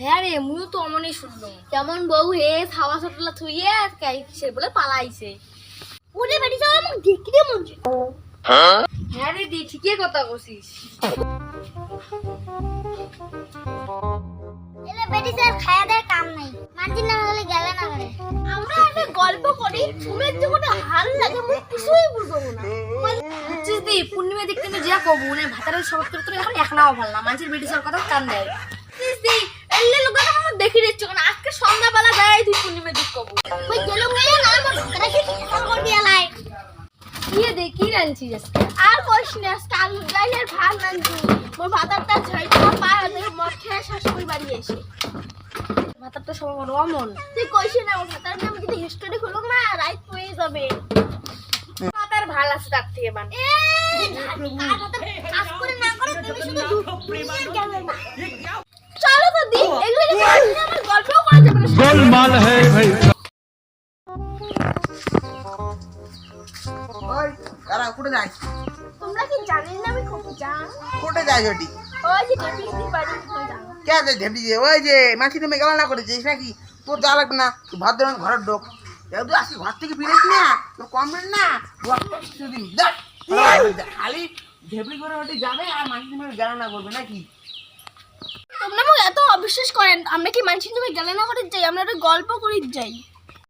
হ্যাঁ রে তো অমনই শুনলাম কেমন বউ হে ছাওয়া ছোটলা থুইয়ে সে বলে পালাইছে। ওরে বেটি যাও আমাকে দেখতে মন হ্যাঁ রে দি ঠিকই কথা কছিস এলে বেটি স্যার খায়া দেয় কাম নাই। মানছি না হলে গেলে না করে আমরা একটা গল্প করি ফুলের যে হাল লাগে মুই কিছুই বুঝব না। বুঝছিস দি পূর্ণিমা দেখতে যা কব মানে ভাতারের সব তোর এখন এক নাও ভালো না। মানুষের বেটি ব্রিটিশের কথা কান দেয়। দিদি এলে লোক আমার দেখি দিচ্ছ কেন আজকে সন্ধ্যাবেলা যায় তুই পূর্ণিমা দিক কবু ওই গেলে না আমার ভাতটা কি ফল করে দিয়া লাই কি দে কি রাঁধছিস আজকে? আর কইস না আজকে আলু ডাইলের ভাত রাঁধছি মোর ভাতারটা ঝাইটা পায় আমি মদ খেয়ে শাশুড়ি বাড়ি এসে। ভাতারটা সব আমার অমন। তুই কইস না মোর ভাতার আমি যদি হিস্টোরি খুলুক না রাইট হয়ে যাবে। ভাতার ভালো আছে তার থেকে বান। এই কাজ করে না করে তুমি শুধু দুনিয়ার গেলে না চলো তো দি এগুলো কি আমার গল্পও করা যাবে না गोलमाल है भाई ওই দাঁড়া কোটে যাই তোমরা কি জানেন না আমি খুব জান কোটে যাই ওটি ওই যে টিভি বাড়ি তুমি জানো কে আছে ঢেপি দিয়ে ওই যে মাছি তুমি গেলা না করেছিস নাকি তোর যা লাগবে না তুই ভদ্র ঘরের ঢোক যেহেতু আসি ঘর থেকে ফিরেছ না তোর কম রেট না দুদিন দেখ খালি ঢেপলি করে ওটি যাবে আর মাছি তুমি গেলা না করবে নাকি তোমরা এত অবিশ্বাস করেন, আমরা কি তুমি গেলে না করে যাই, আমরা একটা গল্প করি যাই।